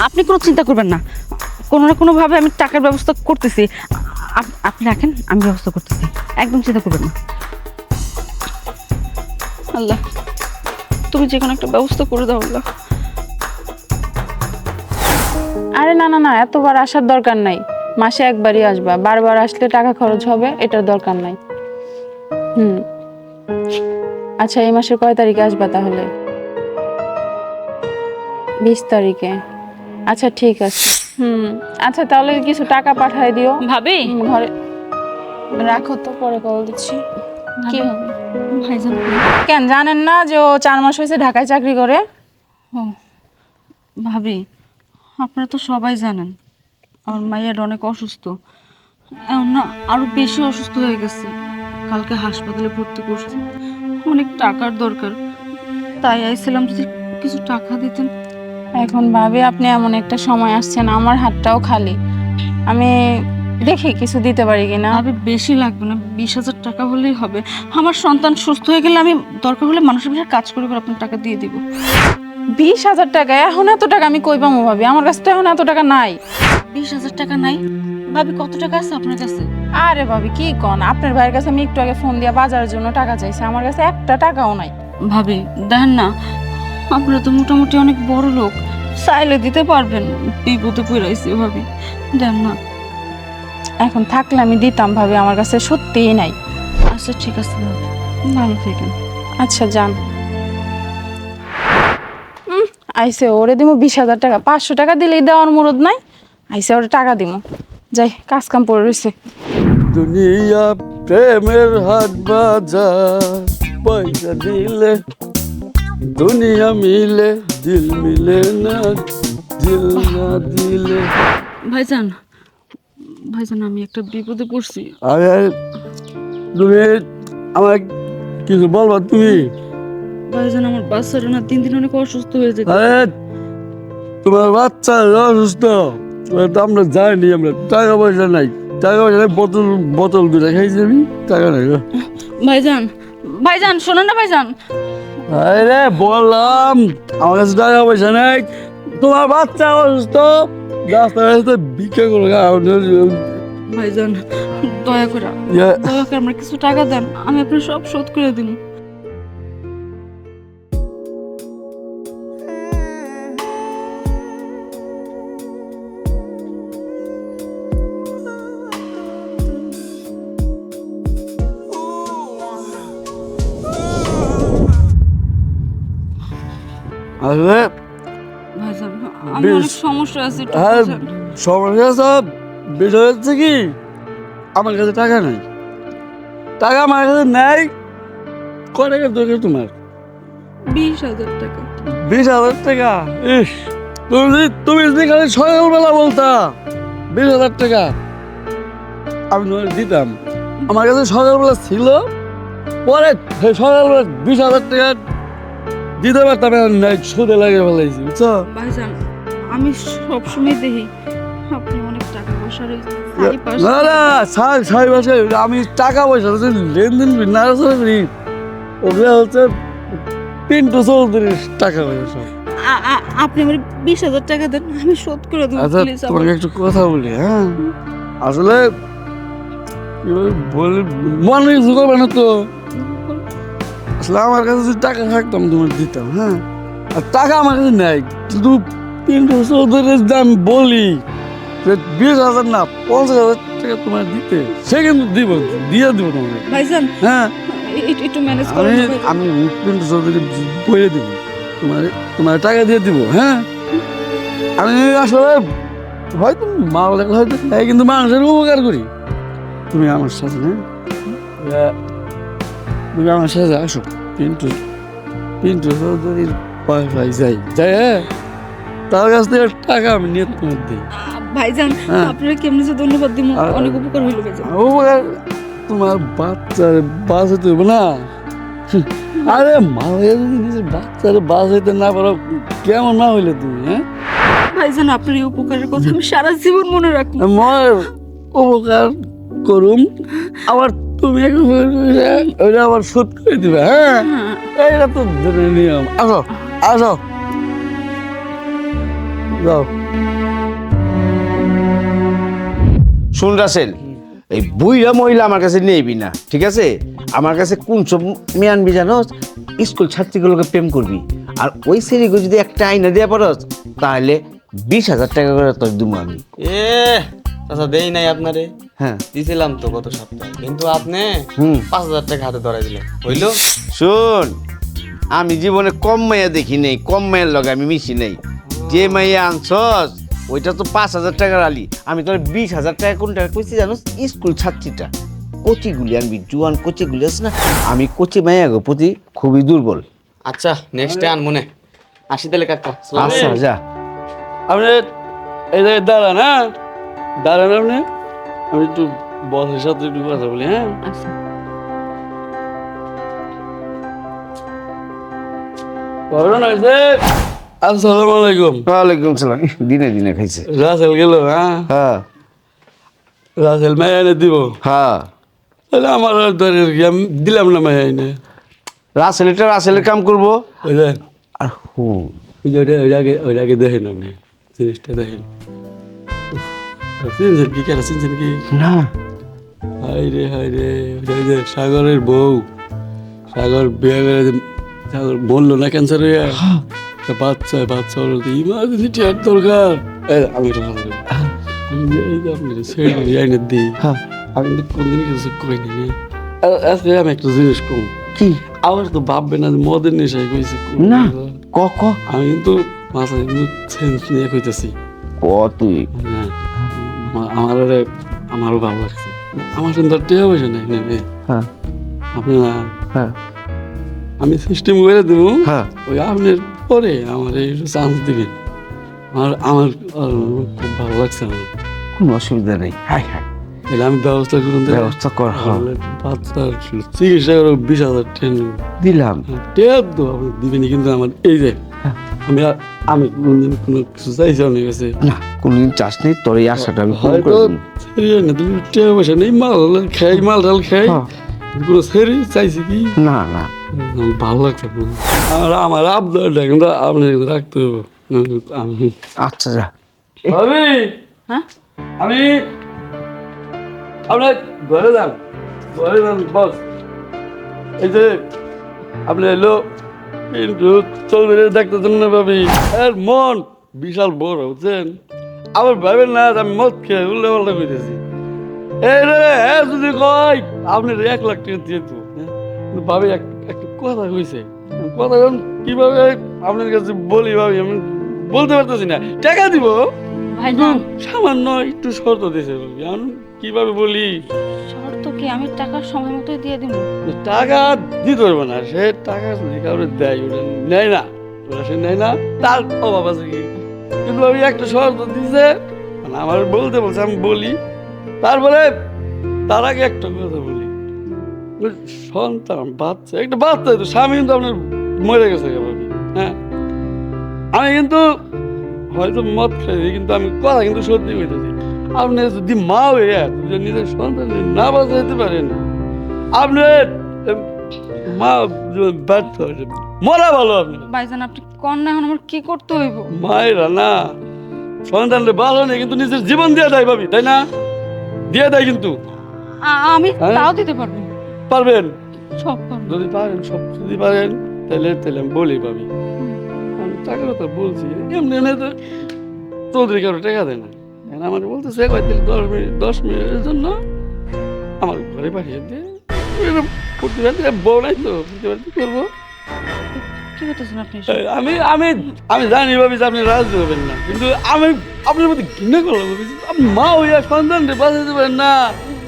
আপনি কোনো চিন্তা করবেন না। কোনো না কোনোভাবে আমি টাকার ব্যবস্থা করতেছি। আপ- আপনি রাখেন, আমি ব্যবস্থা করতেছি। একদম চিন্তা করবেন না। আল্লাহ, তুমি যে কোনো একটা ব্যবস্থা করে দাও আল্লাহ। আরে না না না, এতবার আসার দরকার নাই। মাসে একবারই আসবা। বারবার আসলে টাকা খরচ হবে, এটার দরকার নাই। হুম। আচ্ছা এই মাসের কয় তারিখে আসবা তাহলে? বিশ তারিখে। আচ্ছা ঠিক আছে। হুম আচ্ছা তাহলে কিছু টাকা পাঠায় দিও। ভাবি? ঘরে রাখো তো পরে কল দিচ্ছি। কি? হবে ভাইজান। কেন জানেন না যে ও চার মাস হয়েছে ঢাকায় চাকরি করে? ও ভাবি আপনারা তো সবাই জানেন আমার মায়ের অনেক অসুস্থ। এখন না আরও বেশি অসুস্থ হয়ে গেছে। কালকে হাসপাতালে ভর্তি করছে। অনেক টাকার দরকার। তাই আইছিলাম যে কিছু টাকা দিতেন। এখন ভাবি আপনি এমন একটা সময় আসছেন আমার হাতটাও খালি। আমি দেখি কিছু দিতে পারি কিনা। আবে বেশি লাগবে না বিশ হাজার টাকা হলেই হবে। আমার সন্তান সুস্থ হয়ে গেলে আমি দরকার হলে মানুষের ভিতরে কাজ করে আপনার টাকা দিয়ে দিব। বিশ হাজার টাকা এখন এত টাকা আমি কই পাবো ভাবি? আমার কাছে তো এখন এত টাকা নাই। বিশ হাজার টাকা নাই? ভাবি কত টাকা আছে আপনার কাছে? আরে ভাবি কি কন? আপনার ভাইয়ের কাছে আমি একটু আগে ফোন দিয়ে বাজারের জন্য টাকা চাইছি আমার কাছে একটা টাকাও নাই। ভাবি দেখেন না আপনারা তো মোটামুটি অনেক বড় লোক। চাইলে দিতে পারবেন। বিপদে পড়াইছি ভাবি দেন না। এখন থাকলে আমি দিতাম ভাবি আমার কাছে সত্যিই নাই। আচ্ছা ঠিক আছে ভাবি ভালো থাকেন। আচ্ছা যান। আইসে ওরে দিমু বিশ হাজার টাকা। পাঁচশো টাকা দিলেই দেওয়ার মুরদ নাই। আইসে ওরে টাকা দিমু। যাই কাজ কাম পড়ে রয়েছে দুনিয়া প্রেমের হাট বাজার পয়সা দিলে দুনিয়া মিলে দিল মিলে না দিল না দিলে। ভাইজান ভাইজান আমি একটা বিপদে পড়ছি। আরে তুমি আমার কিছু বলবা তুমি? ভাইজান আমার বাচ্চাটা না দিন দিন অনেক অসুস্থ হয়ে আরে তোমার বাচ্চা অসুস্থ। তো আমরা জানি আমরা টাকা পয়সা নাই। টাকা পয়সা নাই বোতল বোতল দুটা খাইছি আমি টাকা নাই। ভাইজান ভাইজান শোনো না ভাইজান। আরে বললাম আমার কাছে টাকা পয়সা নেই তোমার বাচ্চা অসুস্থ। রাস্তা রাস্তা ভিক্ষা করে। ভাইজান দয়া করে ইয়ে, দয়া করে আমার কিছু টাকা দেন আমি আপনার সব শোধ করে দিন আসলে সমস্যা আছে হ্যাঁ সমস্যা সব বিষয় হচ্ছে কি? আমার কাছে টাকা নেই। টাকা আমার কাছে নেই। টাকার দরকার তোমার? বিশ হাজার টাকা। বিশ হাজার টাকা? ইস তুমি যদি তুমি যদি খালি সকালবেলা বলতা বিশ হাজার টাকা আমি তোমার দিতাম। আমার কাছে সকালবেলা ছিল পরে সকালবেলা বিশ হাজার টাকা দিতে পারতাম সুদে লাগে ফেলাইছি বুঝছ? ভাইজান আমি সবসময় দেখি আপনি অনেক টাকা পয়সা রয়েছে না না আমি টাকা পয়সা লেনদেন না করি ওগুলো হচ্ছে পিন্টু চৌধুরীর টাকা পয়সা আপনি আমার বিশ হাজার টাকা দেন আমি শোধ করে দেবো আচ্ছা তোমাকে একটু কথা বলি হ্যাঁ? আসলে বলি মনে কিছু করবে না তো? আসলে আমার কাছে যদি টাকা থাকতাম তোমার দিতাম হ্যাঁ? আর টাকা আমার কাছে নেই। শুধু পিন্টু চৌধুরীর দাম বলি যে বিশ হাজার না পঞ্চাশ হাজার টাকা তোমার দিতে সে কিন্তু দিব দিয়ে দিব তোমাকে ভাইজান হ্যাঁ? একটু- একটু ম্যানেজ আমি আমি পিন্টু চৌধুরী বলে দিব তোমার তোমার টাকা দিয়ে দিব হ্যাঁ? আমি আসলে হয়তো মাল লেখা হয়তো এই কিন্তু মানুষের উপকার করি। তুমি আমার সাথে না তুমি আমার সাথে আসো। পিন্টু পিন্টু চৌধুরীর পাই যাই। যাই হ্যাঁ? তার কাছ থেকে টাকা আমি নিয়ে তোমার দিই। ভাইজান হ্যাঁ। আপনার কেমনি যে ধন্যবাদ দিব? অনেক উপকার হইল ভাইজান। উপকার তোমার বাচ্চার বাস হইতে হবে না? আরে মায়ের যদি নিজের বাচ্চার বাস হইতে না পারো কেমন না হইলে তুমি হ্যাঁ? ভাইজান আপনার এই উপকারের কথা আমি সারা জীবন মনে রাখব। ময়ের উপকার করুম আবার তুমি এখন ওইটা আবার শোধ করে দিবে হ্যাঁ? হ্যাঁ। এটা তো নিয়ম আসো আসো। যাও। শুন রাসেল এই বুইরা মহিলা আমার কাছে নেবি না ঠিক আছে? আমার কাছে কোন সব মেয়ে আনবি জানোস স্কুল ছাত্রীগুলোকে প্রেম করবি। আর ওই সেরিগো যদি একটা আইনা দেওয়া পারস তাহলে বিশ হাজার টাকা করে তোর দিব আমি। এ আচ্ছা দেই নাই আপনারে। হ্যাঁ। দিছিলাম তো গত সপ্তাহে কিন্তু আপনি হুম। পাঁচ হাজার টাকা হাতে ধরাই দিলেন। হইল? শোন আমি জীবনে কম মাইয়া দেখি নেই কম মায়ের লগে আমি মিশি নেই। যে মাইয়া আনছস ওইটা তো পাঁচ হাজার টাকার আলি আমি তোর বিশ হাজার টাকা কোনটা কইছি জানোস? স্কুল ছাত্রীটা। কচিগুলি আনবি জুয়ান কচিগুলি আছে না? আমি কচি মাইয়া গো প্রতি খুবই দুর্বল। আচ্ছা নেক্সট আন মনে আসি তাহলে কাকা আচ্ছা যা। আপনি এই দাঁড়ান হ্যাঁ? দাঁড়ান আপনি। আমি একটু বসের সাথে একটু কথা বলি হ্যাঁ? আচ্ছা। আসসালামু আলাইকুম। ওয়ালাইকুম সালাম। দিনে দিনে খাইছে। রাসেল গেল হ্যাঁ? হ্যাঁ। রাসেল মায়া এনে দিব। হ্যাঁ। তাহলে আমার দরকার দিলাম না মায়া এনে। রাসেল এটা রাসেলের কাম করব? আর হু ওই যে ওইটা ওইটাকে ওইটাকে দেখেন আপনি জিনিসটা দেখেন। চিনছেন কি কেন? চিনছেন কি? না। হাই রে হাই রে। যে সাগরের বউ সাগর বিয়ে করে সাগর বলল না ক্যান্সার হয়ে? বাচ্চা বাচ্চা হলো ইমার্জেন্সি আর দরকার। আমি আপনি দিই আইনে দিই। হ্যাঁ। আমি কোনদিন কিছু করিনি আজকে আমি একটা জিনিস কম। কি? আবার তো ভাববে না মদের নেশায় কইছে না। ক ক? আমি কিন্তু মাথায় কিন্তু সেন্স নিয়ে কইতেছি। ক তুই? হ্যাঁ, আমার আমারও ভালো লাগছে। আমার কিন্তু টেয়া পয়সা নেই হ্যাঁ। আপনি না? হ্যাঁ। আমি সিস্টেম করে দেবো। হ্যাঁ। ওই আপনার পরে আমার এই চান্স দিবেন। আমার আমার খুব ভালো লাগছে আমার। কোনো অসুবিধা নেই। Hi hi. তাহলে আমি ব্যবস্থা করুন ব্যবস্থা কর হ্যাঁ। বাচ্চার চিকিৎসা করে বিশ হাজার টেন। দিলাম। টেপ তো আপনি দিবেনি কিন্তু আমার এই যে আমি আর- আমি কোনদিন কোনো কিছু চাইছি আপনার কাছে না কোনদিন চাষ নেই তোর এই আশাটা আমি পূরণ করে দেব। তুমি টেপ পয়সা নেই মাল খাই মাল ডাল খাই। হ্যাঁ। কোনো সেরি চাইছি কি? না না। ভালো লাগছে না। আমার আবদারটা কিন্তু আপনি রাখতে হবে। আমি আচ্ছা যা। হ্যাঁ? আমি আপনার ঘরে যান। ঘরে যান বস। এই যে আপনি এলো। চলবে দেখতেছেন না ভাবি। এর মন বিশাল বড় বুঝছেন? আবার ভাবেন না আমি মদ খেয়ে উল্লে পাল্টা করতেছি এই রে হ্যাঁ যদি কয় আপনি এক লাখ টাকা দিয়ে দেবো হ্যাঁ? ভাবি এক একটা কথা কইছে। কথা কীভাবে? আপনার কাছে বলি ভাবি আমি বলতে পারতেছি না। টাকা দিব? সামান্য একটু শর্ত দিয়েছে ভাবি কীভাবে বলি? শর্ত কি? আমি টাকা সময় মতোই দিয়ে দিব। টাকা দিতে পারব না সে টাকা কাউরে দেয় ওটা নেয় না। ওটা সে নেয় না তার অভাব আছে কি? কিন্তু আমি একটা শর্ত দিছে মানে আমার বলতে বলছে আমি বলি। তারপরে তার আগে একটা কথা বলি। সন্তান বাচ্চা একটা বাচ্চা তো স্বামী কিন্তু আপনার মরে গেছে ভাবি হ্যাঁ? আমি কিন্তু হয়তো মদ খাই কিন্তু আমি কথা কিন্তু সত্যি কইতেছি। আপনি যদি মা হয়ে যদি নিজের সন্তান না বাঁচাইতে পারেন আপনি এম, মা ব্যর্থ হয়েছে মরা ভালো আপনি ভাইজান আপনি কন্যা এখন আমার কি করতে হইব? মায়েরা না সন্তানরে ভালো নেই কিন্তু নিজের জীবন দিয়ে দেয় ভাবি তাই না? দিয়ে দেয় কিন্তু। আমি হ্যাঁ? তাও দিতে পারব পারবেন? সব যদি পারেন সব যদি পারেন তাহলে তাহলে আমি বলি ভাবি। আমি টাকার কথা বলছি এমনি এমনি তো চৌধুরী কারও টাকা দেয় না। আমার বলতেছে কয়েকদিন দশ মিনিট দশ মিনিটের জন্য আমার ঘরে পাঠিয়ে দিয়ে বউ নাই তো দিয়ে করব? কি করতেছেন আপনি এসব? এই, আমি আমি আমি জানি ভাবি যে আপনি রাজি হবেন না কিন্তু আমি আপনার প্রতি ঘৃণা করলাম ভাবি যে আপনি মা হইয়া সন্তান রে বাঁচাতে পারেন না।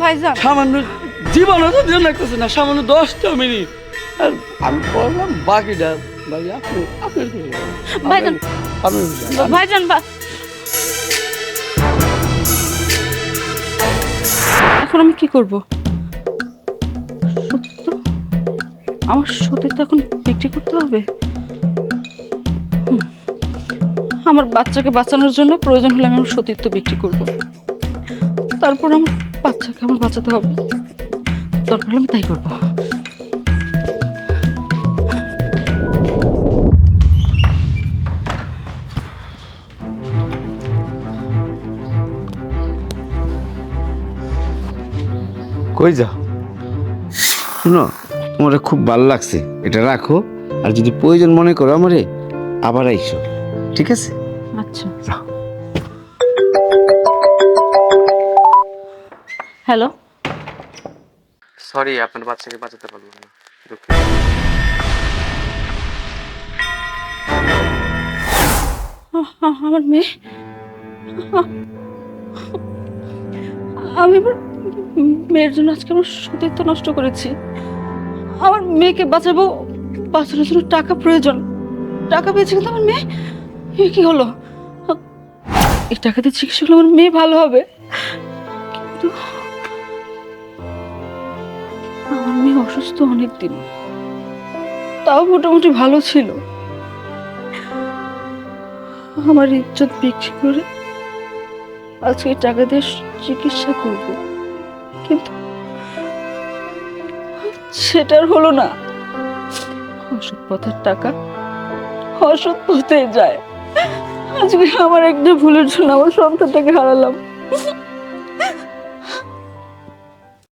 ভাইজান। সামান্য জীবনও তো দিয়ে লাগতেছে না সামান্য দশটা মিনিট। আর আমি বললাম বাকিটা ভাই আপনি আপনার ভাইজান ভাইজান এখন আমি কি করব? সত্য? আমার তো এখন বিক্রি করতে হবে। আমার বাচ্চাকে বাঁচানোর জন্য প্রয়োজন হলে আমি আমার সতীর্থ বিক্রি করব। তারপর আমার বাচ্চাকে আমার বাঁচাতে হবে। দরকার হলে আমি তাই করব। কই যাও। শুনো তোমার খুব ভালো লাগছে। এটা রাখো আর যদি প্রয়োজন মনে করো আমারে আবার আইসো। ঠিক আছে? আচ্ছা। হ্যালো? সরি আপনার বাচ্চাকে বাঁচাতে পারলাম না। দুঃখিত। আমার মেয়ে। আমি আমার মেয়ের জন্য আজকে আমার সতীত্ব নষ্ট করেছি। আমার মেয়েকে বাঁচাবো, বাঁচানোর জন্য টাকা প্রয়োজন। টাকা পেয়েছে কিন্তু আমার মেয়ে? এ কি হলো? এই টাকাতে চিকিৎসা করলে আমার মেয়ে ভালো হবে। কিন্তু আমার মেয়ে অসুস্থ অনেক দিন তাও মোটামুটি ভালো ছিল। আমার ইজ্জত বিক্রি করে আজকে টাকা দিয়ে চিকিৎসা করব। কিন্তু সেটার হলো না। অসৎ পথের টাকা অসৎ পথে যায়। আজকে আমার একটা ভুলের জন্য আমার সন্তানটাকে হারালাম।